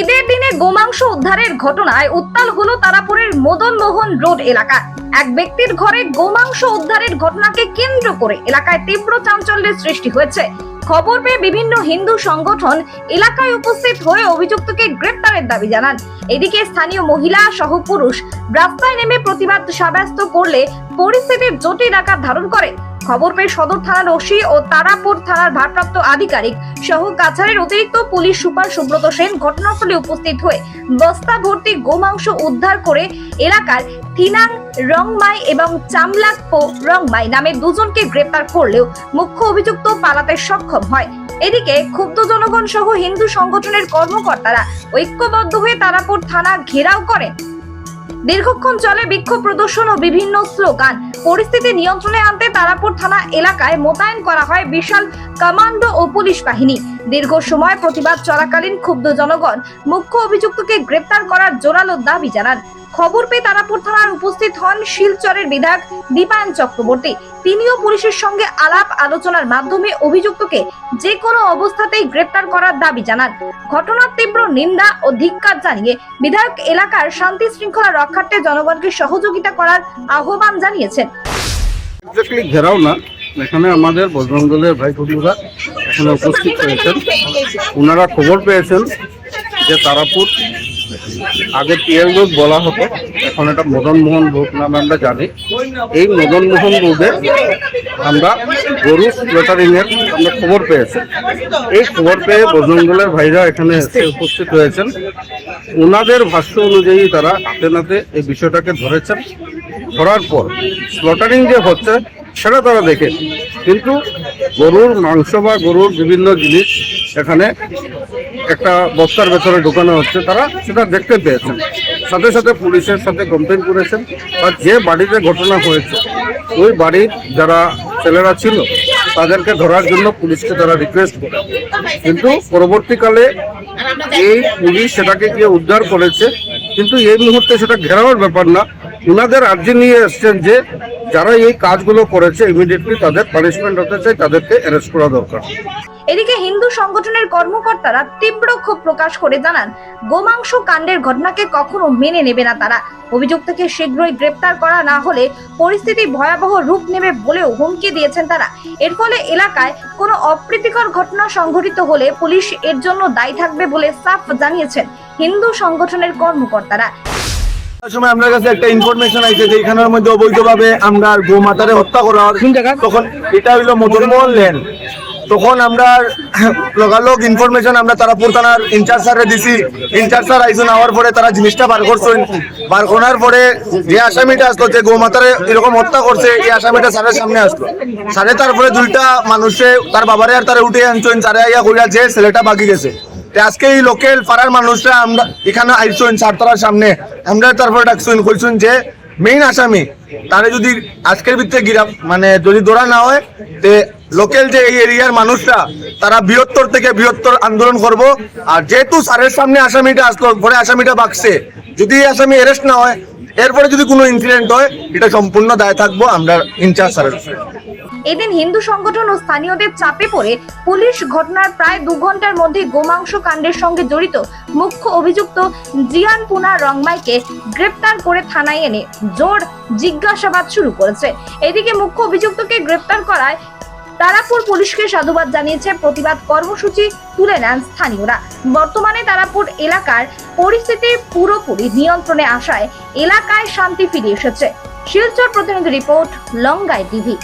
ঈদের দিনে গোমাংস উদ্ধারের ঘটনায় উত্তাল হলো তারাপুরের মদন মোহন রোড এলাকা এক ব্যক্তির ঘরে গোমাংস উদ্ধারের ঘটনাকে কেন্দ্র করে এলাকায় তীব্র চাঞ্চল্যের সৃষ্টি হয়েছে। খবর পেয়ে বিভিন্ন হিন্দু সংগঠন এলাকায় উপস্থিত হয়ে অভিযুক্তকে গ্রেপ্তারের দাবি জানান। এদিকে স্থানীয় মহিলা সহ পুরুষ রাস্তায় নেমে প্রতিবাদ সাব্যস্ত করলে পরিস্থিতির জটিল আকার ধারণ করে। খবর পেয়ে সদর থানার ওসি ও তারাপুর থানার ভারপ্রাপ্ত আধিকারিক সহ কাছাড়ের অতিরিক্ত পুলিশ সুপার সুব্রত সেন ঘটনাস্থলে উপস্থিত হয়ে বস্তা ভর্তি গোমাংস উদ্ধার করে এলাকার থিনাং, রংমাই এবং চামলাকপো রংমাই নামে দুজনকে গ্রেপ্তার করলেও মুখ্য অভিযুক্ত পালাতে সক্ষম হয়। এদিকে ক্ষুব্ধ জনগণ সহ হিন্দু সংগঠনের কর্মকর্তারা ঐক্যবদ্ধ হয়ে তারাপুর থানা ঘেরাও করেন। দীর্ঘক্ষণ চলে বিক্ষোভ প্রদর্শন ও বিভিন্ন স্লোগান। পরিস্থিতি নিয়ন্ত্রণে আনতে তারাপুর থানা এলাকায় মোতায়েন করা হয় বিশাল কমান্ডো ও পুলিশ বাহিনী। দীর্ঘ সময় প্রতিবাদ চলাকালীন ক্ষুব্ধ জনগণ মুখ্য অভিযুক্তকে গ্রেপ্তার করার জোরালো দাবি জানান। খবর পেয়ে তারাপুর থানার উপস্থিত হন শিলচরের বিধায়ক দীপায়ন চক্রবর্তী। তিনিও পুলিশের সঙ্গে আলাপ আলোচনার মাধ্যমে অভিযুক্তকে যে কোনো অবস্থাতেই গ্রেপ্তার করার দাবি জানান। ঘটনার তীব্র নিন্দা ও ধিক্কার জানিয়ে বিধায়ক এলাকার শান্তি শৃঙ্খলা রক্ষার্থে জনগণকে সহযোগিতা করার আহ্বান জানিয়েছেন। ঘেরাও না। এখানে আমাদের বজরং দলের ভাই বন্ধুরা এখানে উপস্থিত হয়েছেন ওনারা খবর পেয়েছেন যে তারাপুর আগে পিএল রোড বলা হতো। এখন এটা মদন মোহন রোড নামে আমরা জানি। এই মদন মোহন রোডে আমরা গরু স্লেটারিং আমরা খবর পেয়েছি। এই খবর পেয়ে বজরং দলের ভাইরা এখানে এসে উপস্থিত হয়েছেন। ওনাদের ভাষ্য অনুযায়ী তারা হাতে নাতে এই বিষয়টাকে ধরেছেন। ধরার পর স্লটারিং যে হচ্ছে, সেটা তারা দেখে। কিন্তু গরুর মাংস বা গরুর বিভিন্ন জিনিস এখানে একটা বস্তার ভেতরে ঢোকানো হচ্ছে, তারা সেটা দেখতে পেয়েছেন। সাথে সাথে পুলিশের সাথে কমপ্লেন করেছেন বা যে বাড়িতে ঘটনা হয়েছে, ওই বাড়ির যারা ছেলেরা ছিল, তাদেরকে ধরার জন্য পুলিশকে তারা রিকোয়েস্ট করে। কিন্তু পরবর্তীকালে এই পুলিশ সেটাকে গিয়ে উদ্ধার করেছে, কিন্তু এই মুহূর্তে সেটা ঘেরাওয়ার ব্যাপার না ওনাদের আর্জি নিয়ে এসছেন যে যারা এই কাজগুলো করেছে ইমিডিয়েটলি তাদের পানিশমেন্ট হতে চাই, তাদেরকে অ্যারেস্ট করা দরকার। এদিকে হিন্দু সংগঠনের কর্মকর্তারা তীব্র ক্ষোভ প্রকাশ করে জানান, গোমাংস কাণ্ডের ঘটনাকে কখনো মেনে নেবে না তারা। অভিযুক্তকে শীঘ্রই গ্রেপ্তার করা না হলে পরিস্থিতি ভয়াবহ রূপ নেবে বলেও হুমকি দিয়েছেন তারা। এর ফলে এলাকায় কোনো অপ্রীতিকর ঘটনা সংঘটিত হলে পুলিশ এর জন্য দায়ী থাকবে বলে সাফ জানিয়েছেন হিন্দু সংগঠনের কর্মকর্তারা। সময় আমার কাছে একটা ইনফরমেশন আইছে যে এখানের মধ্যে অবৈধভাবে আমরা গোমাতারে হত্যা করা তখন এটা হইল মদনমোহন লেন। তখন আমরা লগালগ ইনফরমেশন আমরা তারাপুর থানার ইনচার্জ স্যারে দিছি। ইনচার্জ স্যার আইসুন আওয়ার পরে তারা জিনিসটা বার করছেন। বার করার পরে যে আসামিটা আসলো যে গোমাতারে এরকম হত্যা করছে এই আসামিটা স্যারের সামনে আসলো। স্যারে তারপরে দুইটা মানুষে তার বাবারে আর তারা উঠে আনছেন স্যারে আইয়া কইরা যে ছেলেটা বাকি গেছে। আজকে এই লোকাল পাড়ার মানুষরা আমরা এখানে আইসুন সামনে, আমরা তারপরে কইছুন যে মেইন আসামি, তারে যদি আজকের মানে যদি ধরা না হয়, তে যে এই এরিয়ার মানুষরা, তারা বৃহত্তর থেকে বৃহত্তর আন্দোলন করব আর যেহেতু স্যারের সামনে আসামিটা আসলো, পরে আসামিটা বাকছে যদি এই আসামি অ্যারেস্ট না হয়, এরপরে যদি কোনো ইনসিডেন্ট হয়, এটা সম্পূর্ণ দায় থাকব, আমরা ইনচার্জ স্যারের। এদিন হিন্দু সংগঠন ও স্থানীয়দের চাপে পড়ে পুলিশ ঘটনার প্রায় দু ঘণ্টার মধ্যে গোমাংস কাণ্ডের সঙ্গে জড়িত মুখ্য অভিযুক্ত জিয়ান পুনা রংমাইকে গ্রেপ্তার করে থানায় এনে জোর জিজ্ঞাসাবাদ শুরু করেছে। এদিকে মুখ্য অভিযুক্তকে গ্রেপ্তার করায় তারাপুর পুলিশকে সাধুবাদ জানিয়েছে প্রতিবাদ কর্মসূচি তুলে নেন স্থানীয়রা। বর্তমানে তারাপুর এলাকার পরিস্থিতি পুরোপুরি নিয়ন্ত্রণে আসায় এলাকায় শান্তি ফিরে এসেছে। শিলচর প্রতিনিধি রিপোর্ট, লঙ্গাই টিভি।